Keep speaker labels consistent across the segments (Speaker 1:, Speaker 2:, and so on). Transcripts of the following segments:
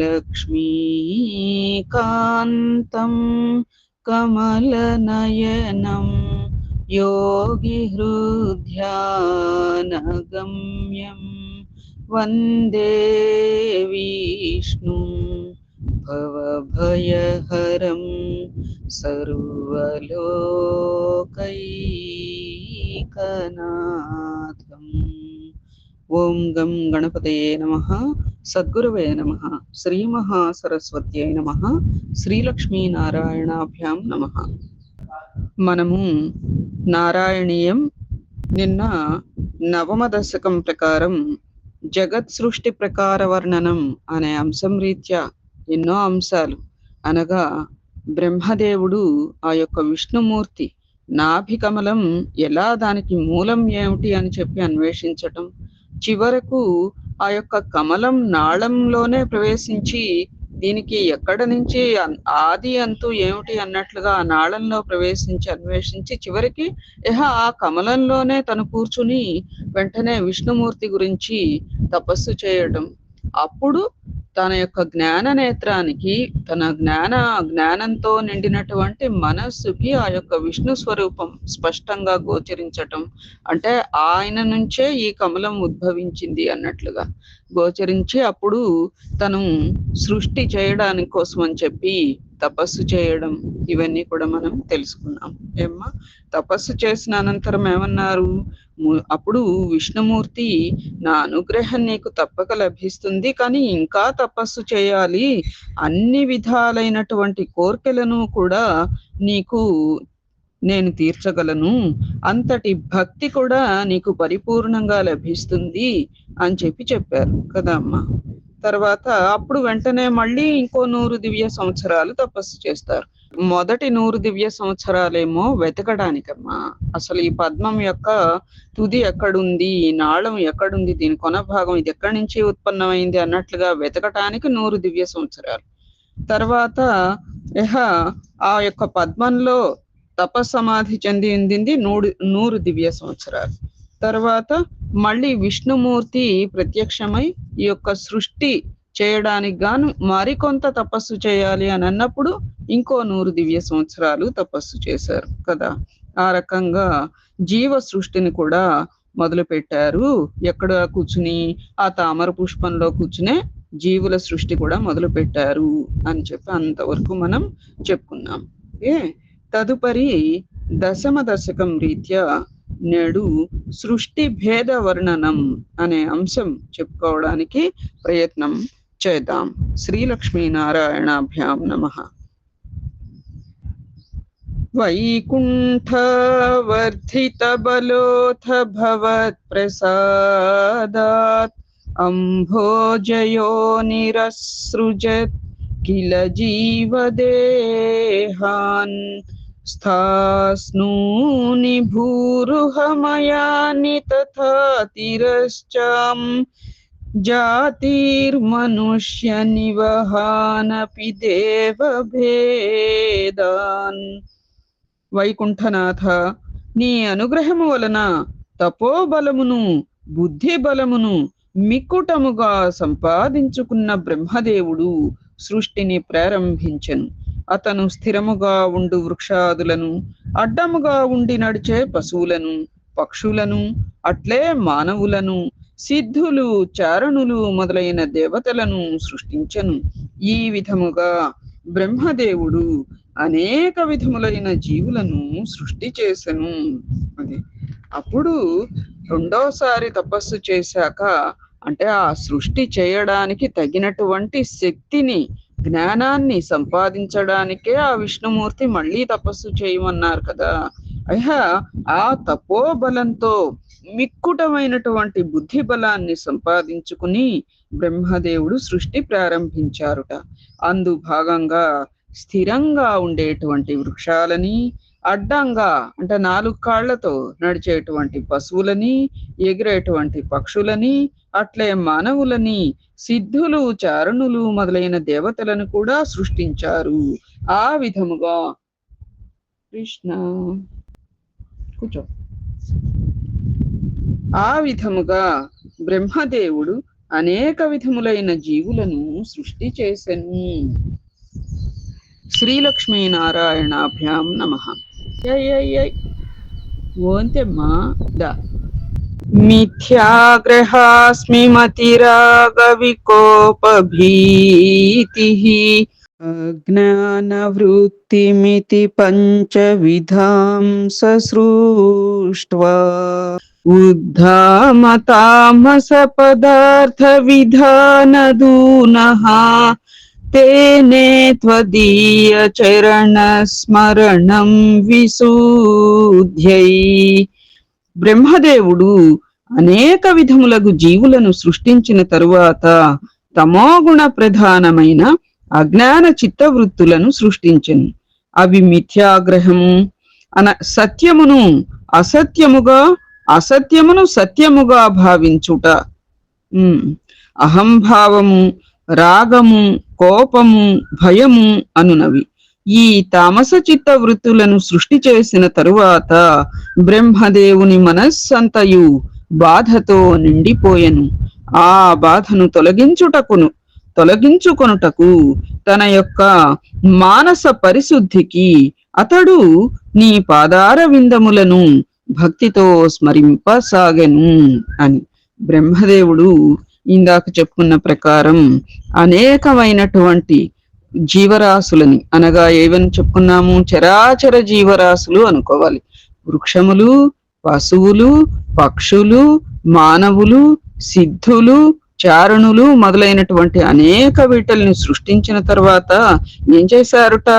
Speaker 1: लक्ष्मीकान्तं कमलनयनं योगिहृद्यानगम्यं वन्दे विष्णुं भवभयहरं सर्वलोकैकनाथम् ఓం గం గణపతయే నమ. సద్గురవే నమ. శ్రీమహాసరస్వత్యై నమ. శ్రీలక్ష్మీనారాయణాభ్యాం నమ. మనము నారాయణీయం నిన్న నవమ దశకం ప్రకారం జగత్ సృష్టి ప్రకార వర్ణనం అనే అంశం రీత్యా ఎన్నో అంశాలు. అనగా బ్రహ్మదేవుడు ఆ యొక్క విష్ణుమూర్తి నాభికమలం ఎలా దానికి మూలం ఏమిటి అని చెప్పి అన్వేషించటం చివరకు ఆ యొక్క కమలం నాళంలోనే ప్రవేశించి దీనికి ఎక్కడ నుంచి ఆది అంతు ఏమిటి అన్నట్లుగా ఆ నాళంలో ప్రవేశించి అన్వేషించి చివరికి ఇహ ఆ కమలంలోనే తను కూర్చుని వెంటనే విష్ణుమూర్తి గురించి తపస్సు చేయడం. అప్పుడు తన యొక్క జ్ఞాన నేత్రానికి తన జ్ఞాన జ్ఞానంతో నిండినటువంటి మనస్సుకి ఆ యొక్క విష్ణు స్వరూపం స్పష్టంగా గోచరించటం. అంటే ఆయన నుంచే ఈ కమలం ఉద్భవించింది అన్నట్లుగా. గోచరించి అప్పుడు తను సృష్టి చేయడానికి కోసం అని చెప్పి తపస్సు చేయడం ఇవన్నీ కూడా మనం తెలుసుకున్నాం. ఏమ్మా తపస్సు చేసిన అనంతరం ఏమన్నారు? అప్పుడు విష్ణుమూర్తి నా అనుగ్రహం నీకు తప్పక లభిస్తుంది కానీ ఇంకా తపస్సు చేయాలి. అన్ని విధాలైనటువంటి కోరికలను కూడా నీకు నేను తీర్చగలను. అంతటి భక్తి కూడా నీకు పరిపూర్ణంగా లభిస్తుంది అని చెప్పి చెప్పారు. కదా అమ్మ? తర్వాత అప్పుడు వెంటనే మళ్ళీ ఇంకో నూరు దివ్య సంవత్సరాలు తపస్సు చేస్తారు. మొదటి నూరు దివ్య సంవత్సరాలేమో వెతకడానికమ్మా. అసలు ఈ పద్మం యొక్క తుది ఎక్కడుంది? ఈ నాళం ఎక్కడుంది? దీని కొన భాగం ఇది ఎక్కడి నుంచి ఉత్పన్నమైంది? అన్నట్లుగా వెతకటానికి నూరు దివ్య సంవత్సరాలు. తర్వాత ఇహ ఆ యొక్క పద్మంలో తపస్సమాధి చెంది ఉండింది నూరు నూరు దివ్య సంవత్సరాలు. తర్వాత మళ్ళీ విష్ణుమూర్తి ప్రత్యక్షమై ఈ యొక్క సృష్టి చేయడానికి గాను మరికొంత తపస్సు చేయాలి అని అన్నప్పుడు ఇంకో నూరు దివ్య సంవత్సరాలు తపస్సు చేశారు కదా. ఆ రకంగా జీవ సృష్టిని కూడా మొదలు పెట్టారు ఎక్కడ కూర్చుని ఆ తామర పుష్పంలో కూర్చునే జీవుల సృష్టి కూడా మొదలు పెట్టారు అని చెప్పి అంతవరకు మనం చెప్పుకున్నాం. ఏ? తదుపరి దశమ దశకం రీత్యా నేడు సృష్టి భేద వర్ణనం అనే అంశం చెప్పుకోవడానికి ప్రయత్నం जयतां श्रीलक्ष्मीनारायणाभ्यां नमः। वैकुण्ठवर्धितबलोऽथ भवत्प्रसादात् अम्भोजयो निरसृजत् किल जीवदेहान् स्थास्नूनि भूरुहमयानि तथा तिरश्चाम् जातिर्मनुष्यनिवहानपि देवभेदान् వైకుంఠనాథ నీ అనుగ్రహము వలన తపోబలమును బుద్ధి బలమును మిక్కుటముగా సంపాదించుకున్న బ్రహ్మదేవుడు సృష్టిని ప్రారంభించెను అతను స్థిరముగా ఉండు వృక్షాదులను అడ్డముగా ఉండి నడిచే పశువులను పక్షులను అట్లే మానవులను సిద్ధులు చారణులు మొదలైన దేవతలను సృష్టించను. ఈ విధముగా బ్రహ్మదేవుడు అనేక విధములైన జీవులను సృష్టి చేసెను. అది. అప్పుడు రెండోసారి తపస్సు చేశాక అంటే ఆ సృష్టి చేయడానికి తగినటువంటి శక్తిని జ్ఞానాన్ని సంపాదించడానికే ఆ విష్ణుమూర్తి మళ్ళీ తపస్సు చేయమన్నారు కదా. అయ్యా ఆ తపోబలంతో మిక్కుటమైనటువంటి బుద్ధి బలాన్ని సంపాదించుకుని బ్రహ్మదేవుడు సృష్టి ప్రారంభించారుట. అందు భాగంగా స్థిరంగా ఉండేటువంటి వృక్షాలని అడ్డంగా అంటే నాలుగు కాళ్ళతో నడిచేటువంటి పశువులని ఎగిరేటువంటి పక్షులని అట్లే మానవులని సిద్ధులు చారణులు మొదలైన దేవతలను కూడా సృష్టించారు. ఆ విధముగా కృష్ణ. కూర్చో. ఆ విధముగా బ్రహ్మదేవుడు అనేక విధములైన జీవులను సృష్టి చేసెను. శ్రీలక్ష్మీనారాయణాభ్యాం నమ. ఓంతెమ్మా? దా. మిథ్యాగ్రహాస్మి మతిరాగవికోపభీతిः అజ్ఞానవృత్తిమితి పంచవిధాం ససృష్ట్వా ఉద్ధామతామస పదార్థ విధానదూనః తేనే త్వదీయ చరణ స్మరణం విశూధ్యై బ్రహ్మదేవుడు అనేక విధములగు జీవులను సృష్టించిన తరువాత తమోగుణ ప్రధానమైన అజ్ఞాన చిత్తవృత్తులను సృష్టించను. అవి మిథ్యాగ్రహము అన సత్యమును అసత్యముగా అసత్యమును సత్యముగా భావించుట. ఉమ్, అహంభావము రాగము కోపము భయము అనునవి. ఈ తామస చిత్త వృత్తులను సృష్టి చేసిన తరువాత బ్రహ్మదేవుని మనస్సంతయు బాధతో నిండిపోయెను. ఆ బాధను తొలగించుటకును తొలగించుకొనుటకు తన యొక్క మానస పరిశుద్ధికి అతడు నీ పాదార విందములను భక్తితో స్మరింపసాగెను అని బ్రహ్మదేవుడు ఇందాక చెప్పుకున్న ప్రకారం అనేకమైనటువంటి జీవరాశులని అనగా ఏవని చెప్పుకున్నాము? చరాచర జీవరాశులు అనుకోవాలి. వృక్షములు పశువులు పక్షులు మానవులు సిద్ధులు చారణులు మొదలైనటువంటి అనేక వీటల్ని సృష్టించిన తర్వాత ఏం చేశారుట?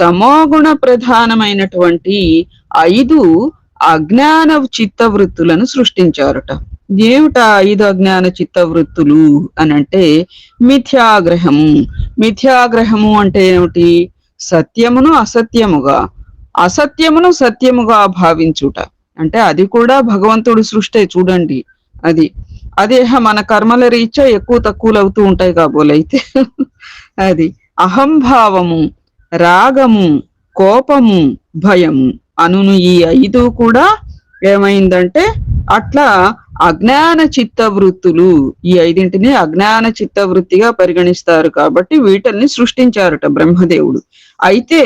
Speaker 1: తమోగుణ ప్రధానమైనటువంటి ఐదు అజ్ఞాన చిత్తవృత్తులను సృష్టించారుట. ఏమిటా ఐదు అజ్ఞాన చిత్తవృత్తులు అని అంటే మిథ్యాగ్రహము మిథ్యాగ్రహము అంటే ఏమిటి? సత్యమును అసత్యముగా అసత్యమును సత్యముగా భావించుట. అంటే అది కూడా భగవంతుడు సృష్టే చూడండి అది. అదే మన కర్మల రీత్యా ఎక్కువ తక్కువలు అవుతూ ఉంటాయి కాబోలైతే అది అహంభావము రాగము కోపము భయము. అనును ఈ ఐదు కూడా ఏమైందంటే అట్లా అజ్ఞాన చిత్త వృత్తులు ఈ ఐదింటిని అజ్ఞాన చిత్త వృత్తిగా పరిగణిస్తారు కాబట్టి వీటిల్ని సృష్టించారట బ్రహ్మదేవుడు. అయితే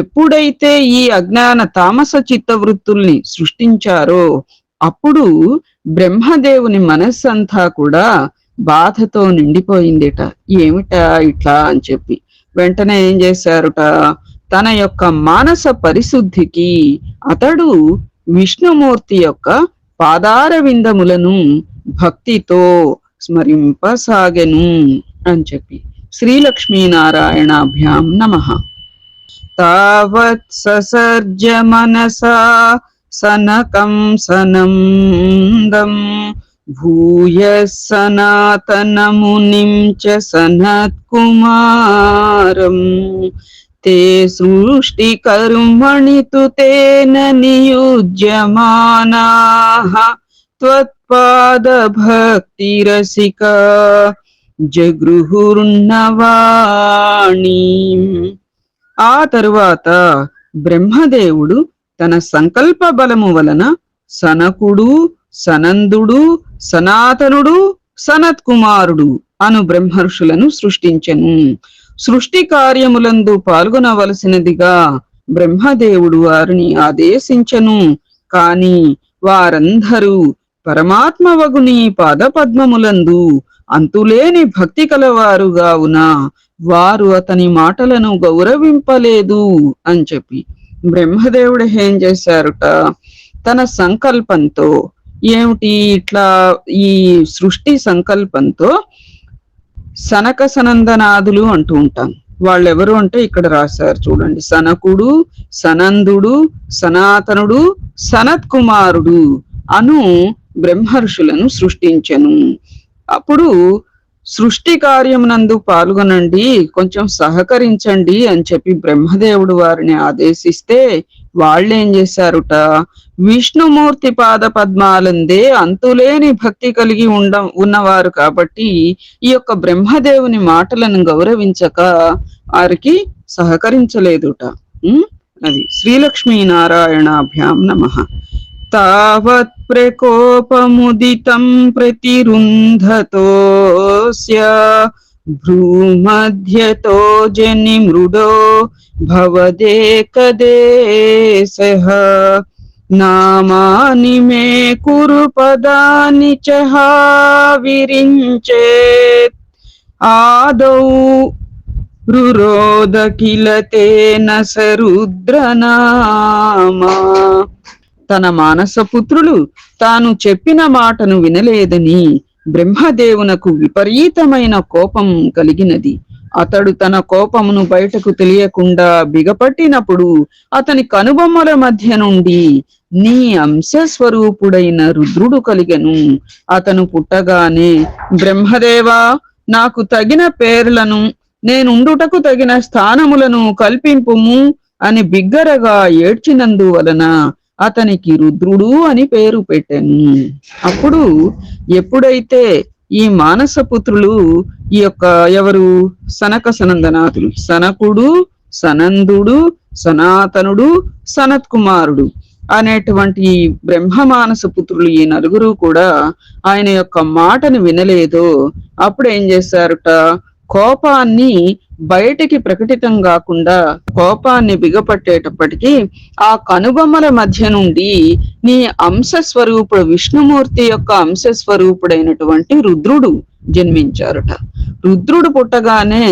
Speaker 1: ఎప్పుడైతే ఈ అజ్ఞాన తామస చిత్త వృత్తుల్ని సృష్టించారో అప్పుడు బ్రహ్మదేవుని మనస్సంతా కూడా బాధతో నిండిపోయిందిట. ఏమిటా ఇట్లా అని చెప్పి. వెంటనే ఏం చేశారుట? తన యొక్క మానస పరిశుద్ధికి అతడు విష్ణుమూర్తి యొక్క పాదార విందములను భక్తితో స్మరింపసాగెను అని చెప్పి. శ్రీలక్ష్మీనారాయణాభ్యాం నమ. తావత్ ససర్జ మనసా సనకం సనందం భూయ సనాతనమునిం చ సనత్కుమారం ते सृष्टिकर्मणि तु तेन नियुज्यमानाः त्वत्पादभक्तिरसिका జగృహుర్నవాణి ఆ తరువాత బ్రహ్మదేవుడు తన సంకల్ప బలము వలన సనకుడు సనందుడు సనాతనుడు సనత్కుమారుడు అను బ్రహ్మర్షులను సృష్టించెను సృష్టి కార్యములందు పాల్గొనవలసినదిగా బ్రహ్మదేవుడు వారిని ఆదేశించెను. కాని వారందరూ పరమాత్మవగుని పాదపద్మములందు అంతులేని భక్తి కలవారుగావున వారు అతని మాటలను గౌరవింపలేదు అని చెప్పి బ్రహ్మదేవుడు ఏం చేశారుట? తన సంకల్పంతో ఏమిటి ఇట్లా ఈ సృష్టి సంకల్పంతో సనక సనందనాదులు అంటూ ఉంటాం. వాళ్ళెవరు అంటే ఇక్కడ రాశారు చూడండి. సనకుడు సనందుడు సనాతనుడు సనత్ కుమారుడు అను బ్రహ్మర్షులను సృష్టించెను. అప్పుడు సృష్టి కార్యమునందు పాల్గొనండి కొంచెం సహకరించండి అని చెప్పి బ్రహ్మదేవుడు వారిని ఆదేశిస్తే వాళ్ళేం చేశారుట? విష్ణుమూర్తి పాద పద్మాలందే అంతులేని భక్తి కలిగి ఉండ ఉన్నవారు కాబట్టి ఈ యొక్క బ్రహ్మదేవుని మాటలను గౌరవించక వారికి సహకరించలేదుట. అది శ్రీలక్ష్మీ నారాయణాభ్యాం तावत् प्रकोपमुदितं प्रतिरुन्धतोऽस्य भ्रूमध्यतो जनिमृडो भवदेकदेशः। नामानि मे कुरु पदानि च हा विरिञ्चेत्। आदौ रुरोद किल तेन स रुद्रनामा। తన మానసపుత్రులు తాను చెప్పిన మాటను వినలేదని బ్రహ్మదేవునకు విపరీతమైన కోపం కలిగినది. అతడు తన కోపమును బయటకు తెలియకుండా బిగపట్టినప్పుడు అతని కనుబొమ్మల మధ్య నుండి నీ అంశస్వరూపుడైన రుద్రుడు కలిగెను. అతను పుట్టగానే బ్రహ్మదేవా నాకు తగిన పేర్లను నేనుండుటకు తగిన స్థానములను కల్పింపుము అని బిగ్గరగా ఏడ్చినందువలన అతనికి రుద్రుడు అని పేరు పెట్టాను. అప్పుడు ఎప్పుడైతే ఈ మానసపుత్రులు ఈ యొక్క ఎవరు? సనక సనందనాథులు. సనకుడు సనందుడు సనాతనుడు సనత్ కుమారుడు అనేటువంటి బ్రహ్మ మానస పుత్రులు ఈ నలుగురు కూడా ఆయన యొక్క మాటను వినలేదో అప్పుడు ఏం చేశారుట? కోపాన్ని బయటికి ప్రకటితం కాకుండా కోపాన్ని బిగపట్టేటప్పటికి ఆ కనుబొమ్మల మధ్య నుండి నీ అంశ స్వరూపుడు విష్ణుమూర్తి యొక్క అంశ స్వరూపుడైనటువంటి రుద్రుడు జన్మించారుట. రుద్రుడు పుట్టగానే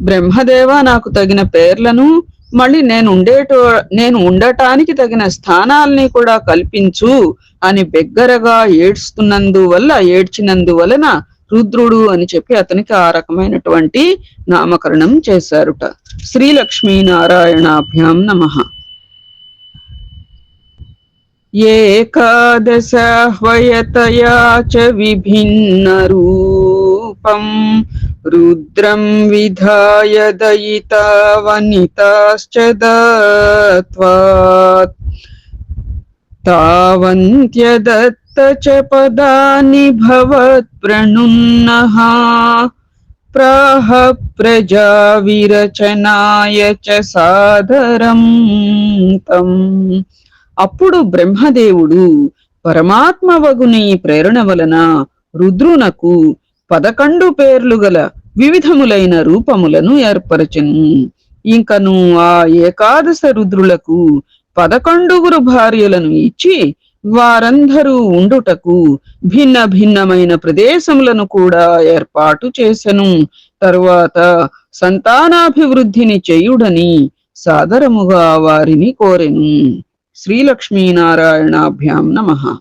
Speaker 1: బ్రహ్మదేవ నాకు తగిన పేర్లను మళ్ళీ నేను ఉండేటో నేను ఉండటానికి తగిన స్థానాల్ని కూడా కల్పించు అని బిగ్గరగా ఏడ్స్తున్నందువల్ల ఏడ్చినందువలన రుద్రుడు అని చెప్పి అతనికి ఆ రకమైనటువంటి నామకరణం చేశారుట. శ్రీ లక్ష్మీ నారాయణాభ్యాం నమ. ఏకాదశహ్వయతయా చ విభిన్న రూపం. రుద్రం విధాయ దయితా వనితాశ్చ దత్వాత్. తావంత్యదత్ చ పదాని భవత్ప్రణున్నః ప్రాహ ప్రజా విరచనాయ చ సాదరం తం. అప్పుడు బ్రహ్మదేవుడు పరమాత్మ వగుని ప్రేరణ వలన రుద్రునకు పదకొండు పేర్లు గల వివిధములైన రూపములను ఏర్పరచెను. ఇంకను ఆ ఏకాదశ రుద్రులకు పదకొండుగురు భార్యలను ఇచ్చి వారందరూ ఉండుటకు భిన్న భిన్నమైన ప్రదేశములను కూడా ఏర్పాటు చేసెను. తరువాత సంతానాభివృద్ధిని చేయుడని సాదరముగా వారిని కోరెను. శ్రీలక్ష్మీనారాయణాభ్యాం నమ.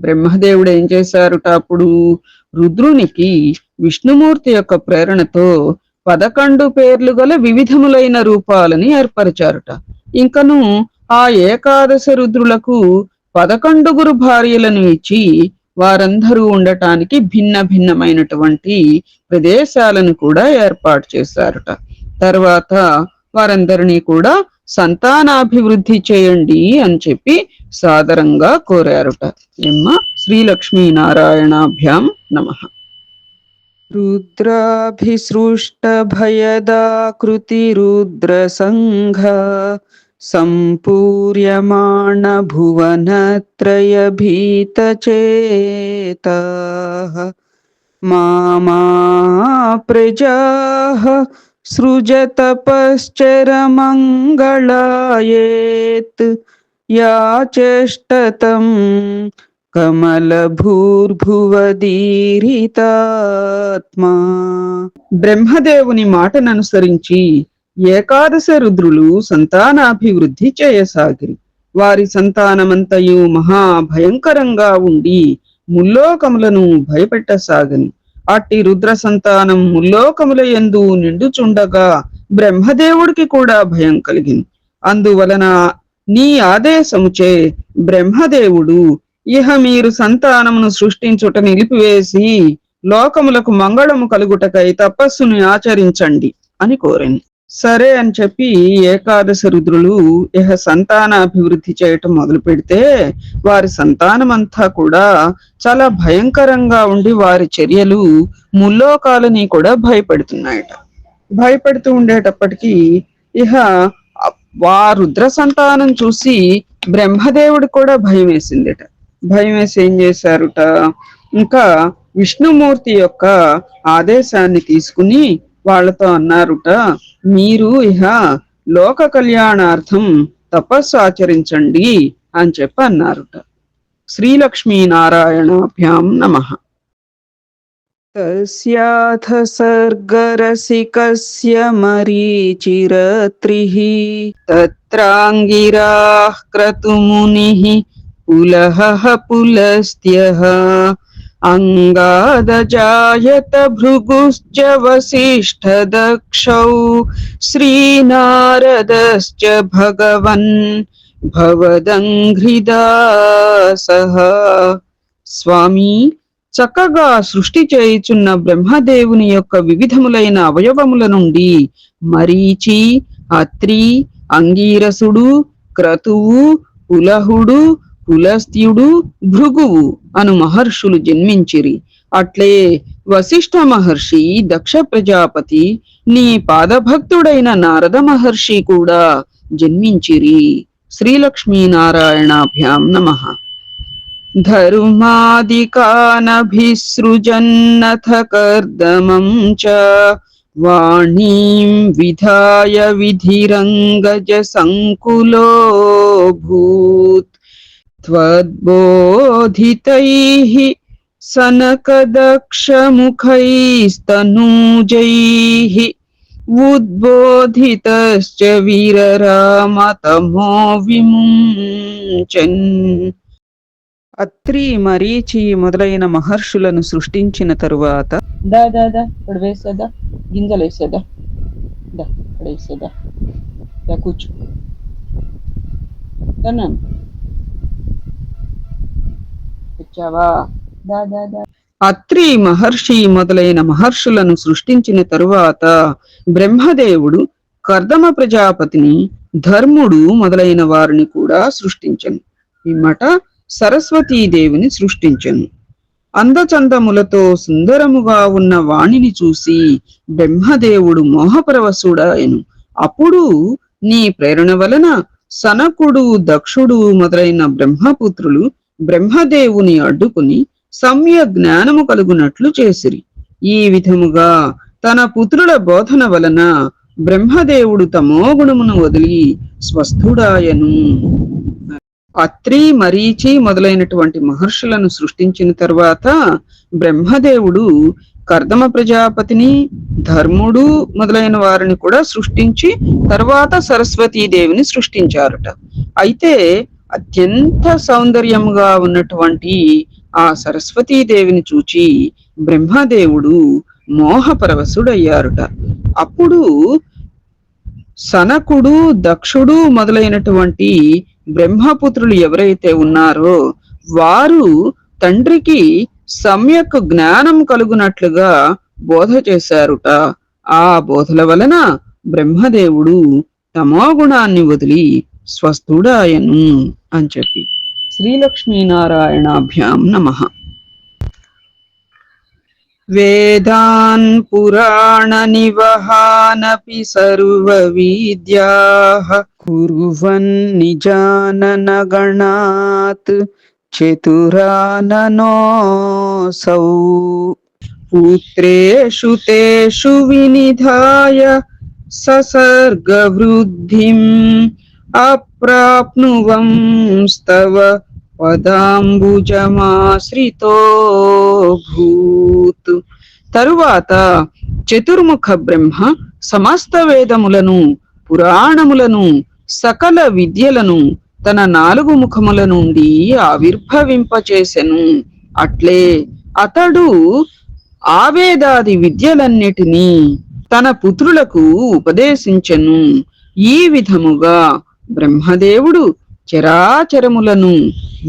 Speaker 1: బ్రహ్మదేవుడు ఏం చేశారుట అప్పుడు? రుద్రునికి విష్ణుమూర్తి యొక్క ప్రేరణతో పదకొండు పేర్లు గల వివిధములైన రూపాలని ఏర్పరిచారుట. ఇంకను ఆ ఏకాదశ రుద్రులకు పదకొండుగురు భార్యలను ఇచ్చి వారందరూ ఉండటానికి భిన్న భిన్నమైనటువంటి ప్రదేశాలను కూడా ఏర్పాటు చేశారట. తర్వాత వారందరినీ కూడా సంతానాభివృద్ధి చేయండి అని చెప్పి సాదరంగా కోరారుట. ఎమ్మ శ్రీలక్ష్మీనారాయణాభ్యాం నమ. రుద్ర సంఘ రుద్ర సంఘ सम्पूर्यमाण भुवनत्रयभीतचेताः मामा प्रजाः सृजतपश्चरमङ्गलायेत् याचेष्टतं కమలభూర్భువదీరితాత్మా బ్రహ్మదేవుని మాటను అనుసరించి ఏకాదశ రుద్రులు సంతానాభివృద్ధి చేయసాగిరి. వారి సంతానమంతయు మహా భయంకరంగా ఉండి ముల్లోకములను భయపెట్టసాగని. అట్టి రుద్ర సంతానం ముల్లోకముల యందు నిండుచుండగా బ్రహ్మదేవుడికి కూడా భయం కలిగింది. అందువలన నీ ఆదేశముచే బ్రహ్మదేవుడు ఇహ మీరు సంతానమును సృష్టించుట నిలిపివేసి లోకములకు మంగళము కలుగుటకై తపస్సుని ఆచరించండి అని కోరింది. సరే అని చెప్పి ఏకాదశ రుద్రులు ఇహ సంతాన అభివృద్ధి చేయటం మొదలు పెడితే వారి సంతానమంతా కూడా చాలా భయంకరంగా ఉండి వారి చర్యలు ముల్లోకాలని కూడా భయపెడుతున్నాయట. భయపెడుతూ ఉండేటప్పటికీ ఇహ వా రుద్ర సంతానం చూసి బ్రహ్మదేవుడు కూడా భయం వేసిందిట. భయం వేసి ఏం చేశారుట? ఇంకా విష్ణుమూర్తి యొక్క ఆదేశాన్ని తీసుకుని వాళ్ళతో అన్నారుట మీరు ఇహ లోక కళ్యాణార్థం తపస్సు ఆచరించండి అని చెప్పి అన్నారుట. శ్రీలక్ష్మీ నారాయణాభ్యాం నమ. తస్యాథ సర్గరసికస్య మరీచిరత్రిః. తత్రాంగిరాః క్రతుమునిः పులహः పులస్త్యः. अङ्गादजायत भृगुश्च वसिष्ठदक्षौ श्रीनारदश्च भगवन् భవదంఘ్రిదాసః స్వామి చక్కగా సృష్టి చేయుచున్న బ్రహ్మదేవుని యొక్క వివిధములైన అవయవముల నుండి మరీచి అత్రి అంగీరసుడు క్రతువు కులహుడు కులస్త్యుడు భృగువు అను మహర్షులు జన్మించిరి. అట్లే వశిష్ఠ మహర్షి దక్ష ప్రజాపతి నీ పాదభక్తుడైన నారద మహర్షి కూడా జన్మించిరి. శ్రీలక్ష్మీనారాయణాభ్యాం నమ. ధర్మాదికానభిసృజన్నథ కర్దమం చ వాణీం విధాయ విధిరంగజ సంకులో భూత్ त्वद्बोधितैः सनकदक्षमुखैस्तनूजैः उद्बोधितश्च वीररामतमो విముంచన్ అత్రి మరీచి మొదలైన మహర్షులను సృష్టించిన తరువాత దా దా దా ఇక్కడ వేసేదా గింజలు వేసేదా దా ఇక్కడ వేసేదా దా కూర్చో అత్రి మహర్షి మొదలైన మహర్షులను సృష్టించిన తరువాత బ్రహ్మదేవుడు కర్దమ ప్రజాపతిని ధర్ముడు మొదలైన వారిని కూడా సృష్టించను. ఇమ్మట సరస్వతీదేవిని సృష్టించను. అందచందములతో సుందరముగా ఉన్న వాణిని చూసి బ్రహ్మదేవుడు మోహపరవశుడాయను అప్పుడు నీ ప్రేరణ వలన సనకుడు దక్షుడు మొదలైన బ్రహ్మపుత్రులు బ్రహ్మదేవుని అడ్డుకుని సమ్య జ్ఞానము కలుగునట్లు చేసిరి. ఈ విధముగా తన పుత్రుల బోధన వలన బ్రహ్మదేవుడు తమో గుణమును వదిలి స్వస్థుడాయను. అత్రి మరీచి మొదలైనటువంటి మహర్షులను సృష్టించిన తర్వాత బ్రహ్మదేవుడు కర్దమ ప్రజాపతిని ధర్ముడు మొదలైన వారిని కూడా సృష్టించి తర్వాత సరస్వతీదేవిని సృష్టించారట. అయితే అత్యంత సౌందర్యముగా ఉన్నటువంటి ఆ సరస్వతీదేవిని చూచి బ్రహ్మదేవుడు మోహపరవశుడయ్యారుట. అప్పుడు సనకుడు దక్షుడు మొదలైనటువంటి బ్రహ్మపుత్రులు ఎవరైతే ఉన్నారో వారు తండ్రికి సమ్యక్ జ్ఞానం కలుగునట్లుగా బోధ చేశారుట. ఆ బోధల వలన బ్రహ్మదేవుడు తమో గుణాన్ని వదిలి స్వస్థుడాయను. अञ्चपि श्रीलक्ष्मीनारायणाभ्यां नमः। वेदान् पुराणनिवहानपि सर्वविद्याः कुर्वन् निजाननगणात् चतुराननोऽसौ। पुत्रेषु तेषु विनिधाय अप्राप्नुवंस्तव పదాంబుజమాశ్రితో భూత్ తరువాత చతుర్ముఖ బ్రహ్మ సమస్త వేదములను పురాణములను సకల విద్యలను తన నాలుగు ముఖముల నుండి ఆవిర్భవింపచేసెను అట్లే అతడు ఆవేదాది విద్యలన్నిటినీ తన పుత్రులకు ఉపదేశించెను ఈ విధముగా బ్రహ్మదేవుడు చరాచరములను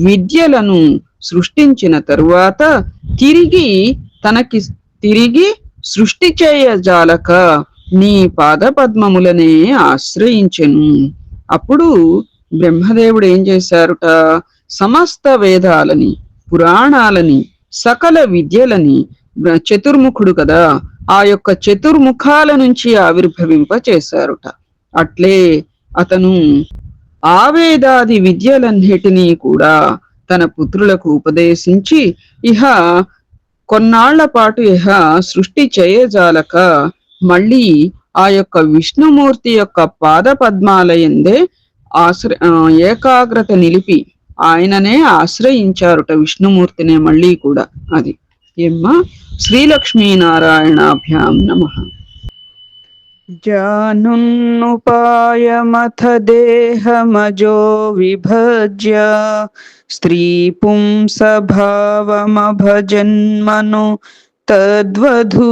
Speaker 1: విద్యలను సృష్టించిన తరువాత తిరిగి తనకి తిరిగి సృష్టి చేయజాలక నీ పాదపద్మములనే ఆశ్రయించెను. అప్పుడు బ్రహ్మదేవుడు ఏం చేశారుట? సమస్త వేదాలని పురాణాలని సకల విద్యలని చతుర్ముఖుడు కదా ఆ యొక్క చతుర్ముఖాల నుంచి ఆవిర్భవింప చేశారుట అట్లే అతను ఆవేదాది విద్యలన్నిటినీ కూడా తన పుత్రులకు ఉపదేశించి ఇహ కొన్నాళ్ళ పాటు ఇహ సృష్టి చేయజాలక మళ్ళీ ఆ యొక్క విష్ణుమూర్తి యొక్క పాద పద్మాలయందే ఆశ్ర ఏకాగ్రత నిలిపి ఆయననే ఆశ్రయించారుట విష్ణుమూర్తినే మళ్ళీ కూడా అది. ఏమ్మా శ్రీలక్ష్మీనారాయణాభ్యాం నమ. जानुन्नुपायमथ देहमजो विभज्य स्त्रीपुंसभावमभजन्मनु तद्वधूभ्याम्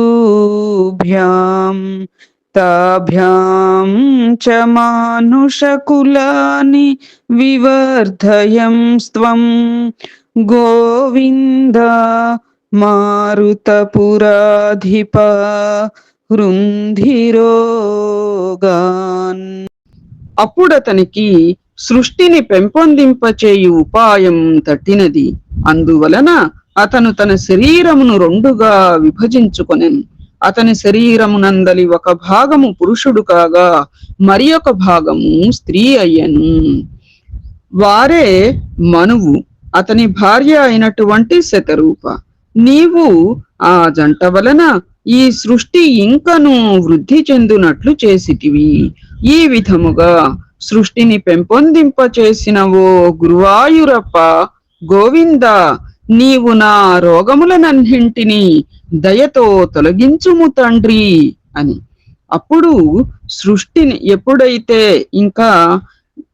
Speaker 1: ताभ्याम् च मानुषकुलानि विवर्धयस्त्वम् गोविन्द मारुतपुराधिपा హృంధిరోగాన్ అప్పుడతనికి సృష్టిని పెంపొందింపచేయు ఉపాయం తట్టినది. అందువలన అతను తన శరీరమును రెండుగా విభజించుకొనెను. అతని శరీరమునందలి ఒక భాగము పురుషుడు కాగా మరి ఒక భాగము స్త్రీ అయ్యను. వారే మనువు అతని భార్య అయినటువంటి శతరూప. నీవు ఆ జంట వలన ఈ సృష్టి ఇంకను వృద్ధి చెందునట్లు చేసిటివి ఈ విధముగా సృష్టిని పెంపొందింప చేసినవో గురువాయురప్ప గోవింద నీవు నా రోగములనన్నింటినీ దయతో తొలగించుము తండ్రి అని. అప్పుడు సృష్టిని ఎప్పుడైతే ఇంకా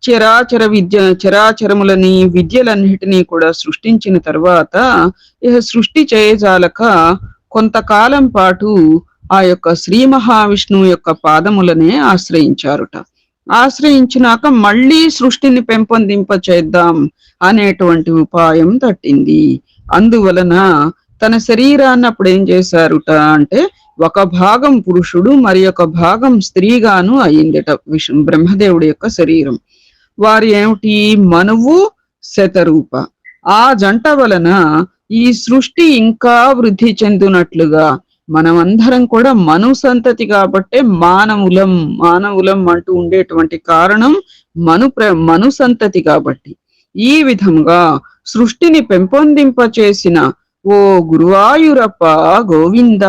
Speaker 1: చరాచర విద్య చరాచరములని విద్యలన్నిటినీ కూడా సృష్టించిన తర్వాత సృష్టి చేయజాలక కొంతకాలం పాటు ఆ యొక్క శ్రీ మహావిష్ణువు యొక్క పాదములనే ఆశ్రయించారుట. ఆశ్రయించినాక మళ్ళీ సృష్టిని పెంపొందింప చేద్దాం అనేటువంటి ఉపాయం తట్టింది. అందువలన తన శరీరాన్ని అప్పుడు ఏం చేశారుట అంటే ఒక భాగం పురుషుడు మరి ఒక భాగం స్త్రీగాను అయిందట విష్ణు బ్రహ్మదేవుడి యొక్క శరీరం. వారి ఏమిటి? మనువు శతరూప. ఆ జంట వలన ఈ సృష్టి ఇంకా వృద్ధి చెందునట్లుగా మనమందరం కూడా మను సంతతి కాబట్టే మానవులం మానవులం అంటూ ఉండేటువంటి కారణం మను ప్ర మను సంతతి కాబట్టి. ఈ విధంగా సృష్టిని పెంపొందింప చేసిన ఓ గురువాయురప్ప గోవింద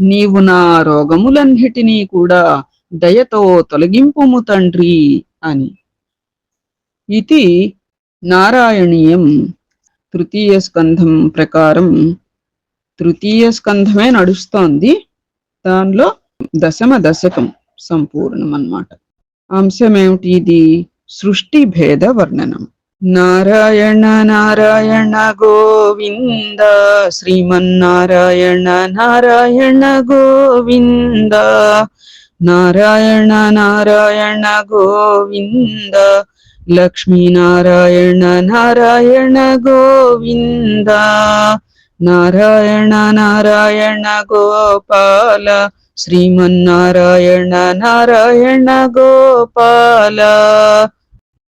Speaker 1: నీవు నా రోగములన్నిటినీ కూడా దయతో తొలగింపుము తండ్రి అని. ఇది నారాయణీయం. తృతీయ స్కంధం ప్రకారం తృతీయ స్కంధమే నడుస్తోంది. దానిలో దశమ దశకం సంపూర్ణం అన్నమాట అంశం ఏమిటి ఇది సృష్టి భేద వర్ణనం. నారాయణ నారాయణ గోవింద. శ్రీమన్నారాయణ నారాయణ గోవింద. నారాయణ నారాయణ గోవింద. లక్ష్మీనారాయణ నారాయణ గోవింద నారాయణ నారాయణ గోపాల శ్రీమన్నారాయణ నారాయణ గోపాల.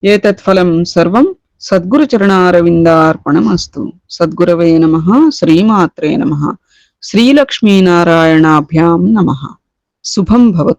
Speaker 1: ఏతత్ ఫలం సర్వం సద్గురు చరణారవిందార్పణమస్తు. సద్గురవే నమ శ్రీమాత్రే నమ శ్రీలక్ష్మీనారాయణాభ్యాం నమ. శుభం భవతు.